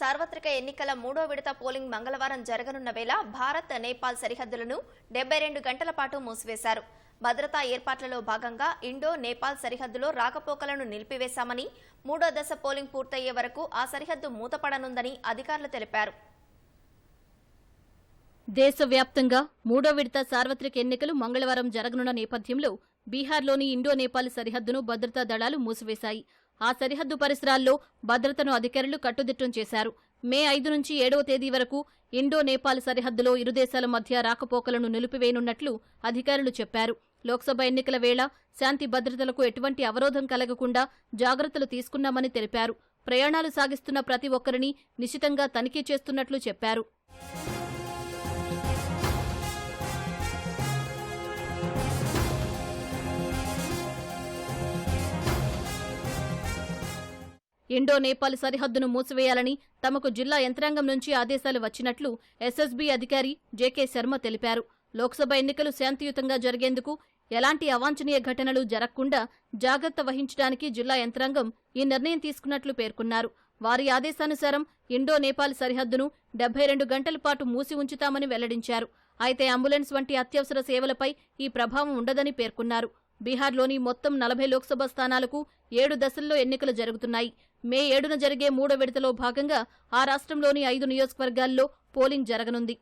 సార్వత్రిక ఎన్నికల మూడో విడత పోలింగ్ మంగళవారం జరగనున్న వేళ భారత్ నేపాల్ సరిహద్దులను డెబ్బై రెండు గంటల పాటు మూసివేశారు. భద్రతా ఏర్పాట్లలో భాగంగా ఇండో నేపాల్ సరిహద్దులో రాకపోకలను నిలిపివేశామని మూడో దశ పోలింగ్ పూర్తయ్యే వరకు ఆ సరిహద్దు మూతపడనుందని అధికారులు తెలిపారు. దేశవ్యాప్తంగా మూడో విడత సార్వత్రిక ఎన్నికలు మంగళవారం జరగనున్న నేపథ్యంలో బీహార్లోని ఇండో నేపాల్ సరిహద్దును భద్రతా దళాలు మూసివేశాయి. ఆ సరిహద్దు పరిసరాల్లో భద్రతను అధికారులు కట్టుదిట్టం చేశారు. మే ఐదు నుంచి ఏడవ తేదీ వరకు ఇండో నేపాల్ సరిహద్దులో ఇరు దేశాల మధ్య రాకపోకలను నిలిపివేయనున్నట్లు అధికారులు చెప్పారు. లోక్సభ ఎన్నికల వేళ శాంతి భద్రతలకు ఎటువంటి అవరోధం కలగకుండా జాగ్రత్తలు తీసుకున్నామని తెలిపారు. ప్రయాణాలు సాగిస్తున్న ప్రతి ఒక్కరిని నిశితంగా తనిఖీ చేస్తున్నట్లు చెప్పారు. ఇండో నేపాల్ సరిహద్దును మూసివేయాలని తమకు జిల్లా యంత్రాంగం నుంచి ఆదేశాలు వచ్చినట్లు ఎస్ఎస్బీ అధికారి జేకే శర్మ తెలిపారు. లోక్సభ ఎన్నికలు శాంతియుతంగా జరిగేందుకు ఎలాంటి అవాంఛనీయ ఘటనలు జరగకుండా జాగ్రత్త వహించడానికి జిల్లా యంత్రాంగం ఈ నిర్ణయం తీసుకున్నట్లు పేర్కొన్నారు. వారి ఆదేశానుసారం ఇండో నేపాల్ సరిహద్దును డెబ్బై రెండు గంటల పాటు మూసి ఉంచుతామని వెల్లడించారు. అయితే అంబులెన్స్ వంటి అత్యవసర సేవలపై ఈ ప్రభావం ఉండదని పేర్కొన్నారు. బీహార్లోని మొత్తం నలభై లోక్సభ స్థానాలకు ఏడు దశల్లో ఎన్నికలు జరుగుతున్నాయి. మే ఏడున జరిగే మూడో విడతలో భాగంగా ఆ రాష్ట్రంలోని ఐదు నియోజకవర్గాల్లో పోలింగ్ జరగనుంది.